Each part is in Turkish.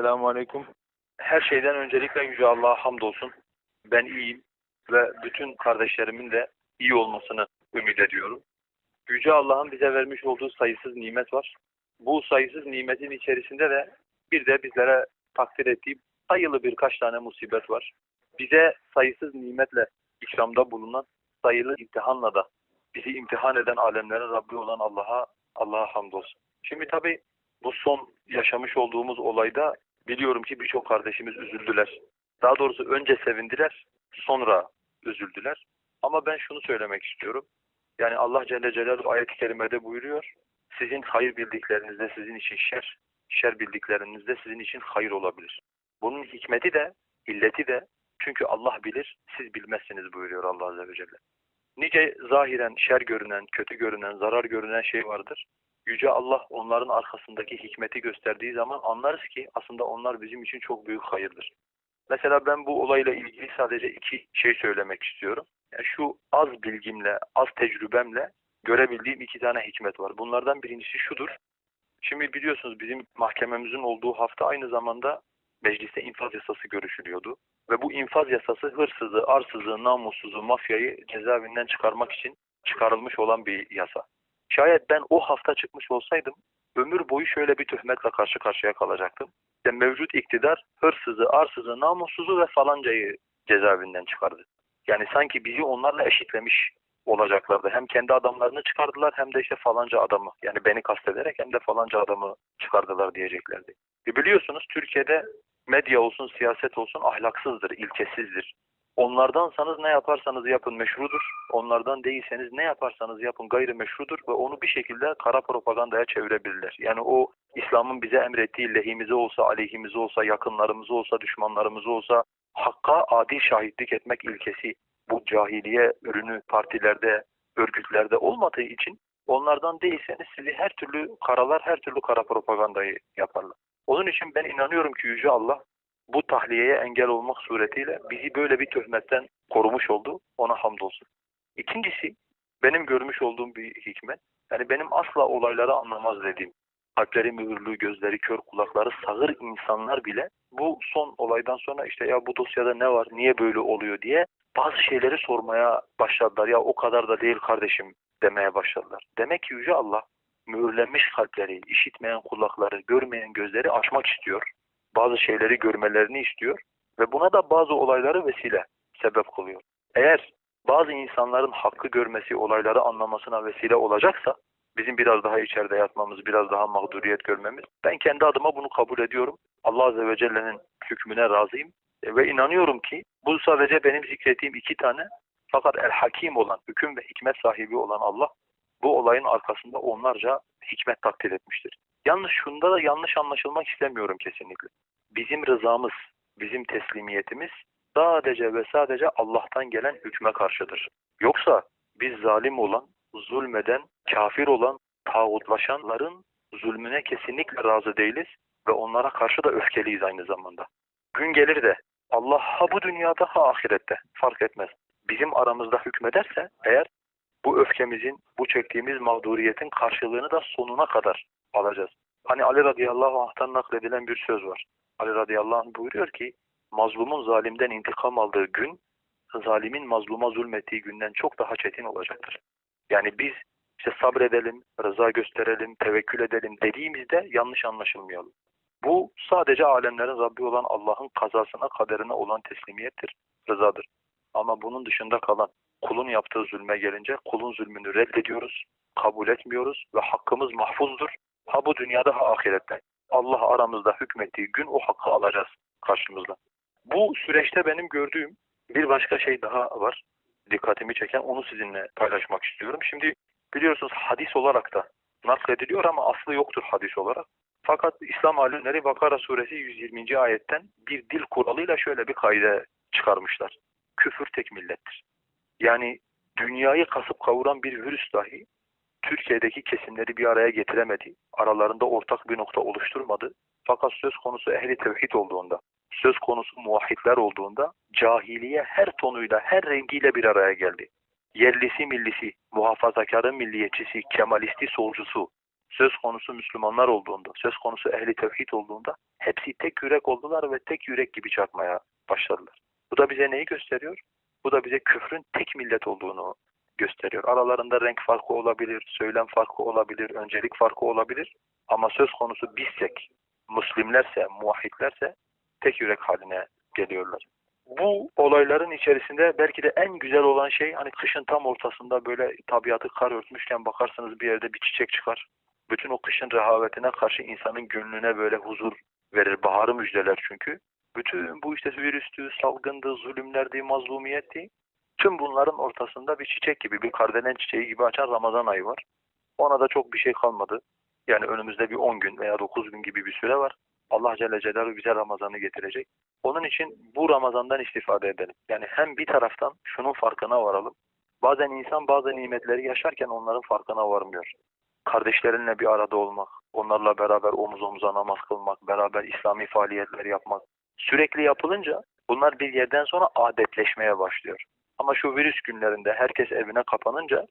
Esselamu Aleyküm. Her şeyden öncelikle Yüce Allah'a hamdolsun. Ben iyiyim ve bütün kardeşlerimin de iyi olmasını ümit ediyorum. Yüce Allah'ın bize vermiş olduğu sayısız nimet var. Bu sayısız nimetin içerisinde de bir de bizlere takdir ettiği sayılı birkaç tane musibet var. Bize sayısız nimetle ikramda bulunan, sayılı imtihanla da bizi imtihan eden alemlerin Rabbi olan Allah'a Allah'a hamdolsun. Şimdi tabii bu son yaşamış olduğumuz olayda biliyorum ki birçok kardeşimiz üzüldüler. Daha doğrusu önce sevindiler, sonra üzüldüler. Ama ben şunu söylemek istiyorum. Yani Allah Celle Celaluhu ayet-i kerimede buyuruyor. Sizin hayır bildiklerinizde sizin için şer, şer bildiklerinizde sizin için hayır olabilir. Bunun hikmeti de, illeti de çünkü Allah bilir, siz bilmezsiniz buyuruyor Allah Azze ve Celle. Nice zahiren şer görünen, kötü görünen, zarar görünen şey vardır. Yüce Allah onların arkasındaki hikmeti gösterdiği zaman anlarız ki aslında onlar bizim için çok büyük hayırdır. Mesela ben bu olayla ilgili sadece iki şey söylemek istiyorum. Yani şu az bilgimle, az tecrübemle görebildiğim iki tane hikmet var. Bunlardan birincisi şudur. Şimdi biliyorsunuz bizim mahkememizin olduğu hafta aynı zamanda mecliste infaz yasası görüşülüyordu. Ve bu infaz yasası hırsızı, arsızı, namussuzu, mafyayı cezaevinden çıkarmak için çıkarılmış olan bir yasa. Şayet ben o hafta çıkmış olsaydım ömür boyu şöyle bir töhmetle karşı karşıya kalacaktım. İşte mevcut iktidar hırsızı, arsızı, namussuzu ve falancayı cezaevinden çıkardı. Yani sanki bizi onlarla eşitlemiş olacaklardı. Hem kendi adamlarını çıkardılar hem de işte falanca adamı yani beni kastederek hem de falanca adamı çıkardılar diyeceklerdi. E biliyorsunuz Türkiye'de medya olsun siyaset olsun ahlaksızdır, ilkesizdir. Onlardansanız ne yaparsanız yapın meşrudur. Onlardan değilseniz ne yaparsanız yapın gayri meşrudur ve onu bir şekilde kara propagandaya çevirebilirler. Yani o İslam'ın bize emrettiği lehimize olsa, aleyhimize olsa, yakınlarımız olsa, düşmanlarımız olsa hakka adil şahitlik etmek ilkesi bu cahiliye ürünü partilerde, örgütlerde olmadığı için onlardan değilseniz sizi her türlü karalar, her türlü kara propagandayı yaparlar. Onun için ben inanıyorum ki Yüce Allah bu tahliyeye engel olmak suretiyle bizi böyle bir töhmetten korumuş oldu. Ona hamdolsun. İkincisi benim görmüş olduğum bir hikmet. Yani benim asla olayları anlamaz dediğim. Kalpleri mühürlü, gözleri kör, kulakları sağır insanlar bile bu son olaydan sonra işte ya bu dosyada ne var, niye böyle oluyor diye bazı şeyleri sormaya başladılar. Ya o kadar da değil kardeşim demeye başladılar. Demek ki Yüce Allah mühürlenmiş kalpleri, işitmeyen kulakları, görmeyen gözleri açmak istiyor bazı şeyleri görmelerini istiyor ve buna da bazı olayları vesile sebep kılıyor. Eğer bazı insanların hakkı görmesi, olayları anlamasına vesile olacaksa bizim biraz daha içeride yatmamız, biraz daha mağduriyet görmemiz. Ben kendi adıma bunu kabul ediyorum. Allah Azze ve Celle'nin hükmüne razıyım. E, ve inanıyorum ki bu sadece benim zikrettiğim iki tane fakat el-hakim olan, hüküm ve hikmet sahibi olan Allah bu olayın arkasında onlarca hikmet takdir etmiştir. Yalnız şunda da yanlış anlaşılmak istemiyorum kesinlikle. Bizim rızamız, bizim teslimiyetimiz sadece ve sadece Allah'tan gelen hükme karşıdır. Yoksa biz zalim olan, zulmeden, kafir olan, tağutlaşanların zulmüne kesinlikle razı değiliz ve onlara karşı da öfkeliyiz aynı zamanda. Gün gelir de Allah ha bu dünyada ha ahirette fark etmez. Bizim aramızda hükmederse eğer bu öfkemizin, bu çektiğimiz mağduriyetin karşılığını da sonuna kadar alacağız. Hani Ali radıyallahu anh'tan nakledilen bir söz var. Ali radıyallahu anh buyuruyor ki mazlumun zalimden intikam aldığı gün zalimin mazluma zulmettiği günden çok daha çetin olacaktır. Yani biz işte sabredelim, rıza gösterelim, tevekkül edelim dediğimizde yanlış anlaşılmayalım. Bu sadece alemlerin Rabbi olan Allah'ın kazasına, kaderine olan teslimiyettir, rızadır. Ama bunun dışında kalan kulun yaptığı zulme gelince kulun zulmünü reddediyoruz, kabul etmiyoruz ve hakkımız mahfuzdur. Ha bu dünyada ha ahirette. Allah aramızda hükmettiği gün o hakkı alacağız karşımızda. Bu süreçte benim gördüğüm bir başka şey daha var. Dikkatimi çeken onu sizinle paylaşmak istiyorum. Şimdi biliyorsunuz hadis olarak da naklediliyor ama aslı yoktur hadis olarak. Fakat İslam alimleri Bakara suresi 120. ayetten bir dil kuralıyla şöyle bir kaide çıkarmışlar. Küfür tek millettir. Yani dünyayı kasıp kavuran bir virüs dahi Türkiye'deki kesimleri bir araya getiremedi. Aralarında ortak bir nokta oluşturmadı. Fakat söz konusu ehli tevhid olduğunda, söz konusu muvahhidler olduğunda cahiliye her tonuyla, her rengiyle bir araya geldi. Yerlisi millisi, muhafazakarı milliyetçisi, kemalisti solcusu, söz konusu Müslümanlar olduğunda, söz konusu ehli tevhid olduğunda hepsi tek yürek oldular ve tek yürek gibi çarpmaya başladılar. Bu da bize neyi gösteriyor? Bu da bize küfrün tek millet olduğunu gösteriyor. Aralarında renk farkı olabilir, söylem farkı olabilir, öncelik farkı olabilir. Ama söz konusu bizsek, Müslimlerse, muvahhidlerse tek yürek haline geliyorlar. Bu olayların içerisinde belki de en güzel olan şey hani kışın tam ortasında böyle tabiatı kar örtmüşken bakarsınız bir yerde bir çiçek çıkar. Bütün o kışın rehavetine karşı insanın gönlüne böyle huzur verir. Baharı müjdeler çünkü. Bütün bu işte virüstü, salgındı, zulümlerdi, mazlumiyetti. Tüm bunların ortasında bir çiçek gibi, bir kardelen çiçeği gibi açan Ramazan ayı var. Ona da çok bir şey kalmadı. Yani önümüzde bir 10 gün veya 9 gün gibi bir süre var. Allah Celle Celaluhu bize Ramazan'ı getirecek. Onun için bu Ramazan'dan istifade edelim. Yani hem bir taraftan şunun farkına varalım. Bazen insan bazı nimetleri yaşarken onların farkına varmıyor. Kardeşlerinle bir arada olmak, onlarla beraber omuz omuza namaz kılmak, beraber İslami faaliyetler yapmak. Sürekli yapılınca bunlar bir yerden sonra adetleşmeye başlıyor. Ama şu virüs günlerinde herkes evine kapanınca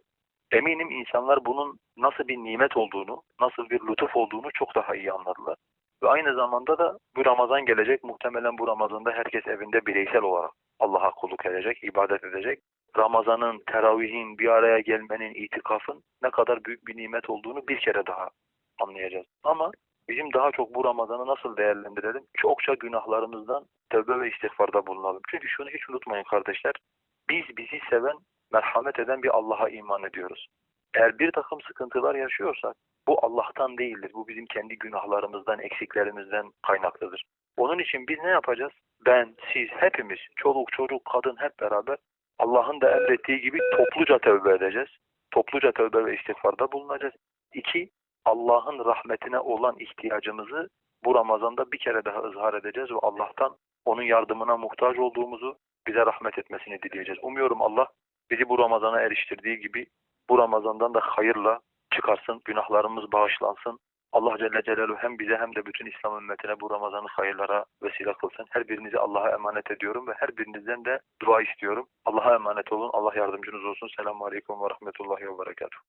eminim insanlar bunun nasıl bir nimet olduğunu, nasıl bir lütuf olduğunu çok daha iyi anladılar. Ve aynı zamanda da bu Ramazan gelecek. Muhtemelen bu Ramazan'da herkes evinde bireysel olarak Allah'a kulluk edecek, ibadet edecek. Ramazan'ın, teravihin, bir araya gelmenin, itikafın ne kadar büyük bir nimet olduğunu bir kere daha anlayacağız. Ama bizim daha çok bu Ramazan'ı nasıl değerlendirelim? Çokça günahlarımızdan tövbe ve istiğfarda bulunalım. Çünkü şunu hiç unutmayın kardeşler. Biz bizi seven, merhamet eden bir Allah'a iman ediyoruz. Eğer bir takım sıkıntılar yaşıyorsak bu Allah'tan değildir. Bu bizim kendi günahlarımızdan, eksiklerimizden kaynaklıdır. Onun için biz ne yapacağız? Ben, siz, hepimiz, çoluk, çocuk, kadın hep beraber Allah'ın da emrettiği gibi topluca tövbe edeceğiz. Topluca tövbe ve istiğfarda bulunacağız. İki, Allah'ın rahmetine olan ihtiyacımızı bu Ramazan'da bir kere daha ızhar edeceğiz ve Allah'tan onun yardımına muhtaç olduğumuzu bize rahmet etmesini dileyeceğiz. Umuyorum Allah bizi bu Ramazan'a eriştirdiği gibi bu Ramazan'dan da hayırla çıkarsın, günahlarımız bağışlansın. Allah Celle Celaluhu hem bize hem de bütün İslam ümmetine bu Ramazan'ı hayırlara vesile kılsın. Her birinizi Allah'a emanet ediyorum ve her birinizden de dua istiyorum. Allah'a emanet olun. Allah yardımcınız olsun. Selamun Aleyküm ve Rahmetullahi ve Berekatuhu.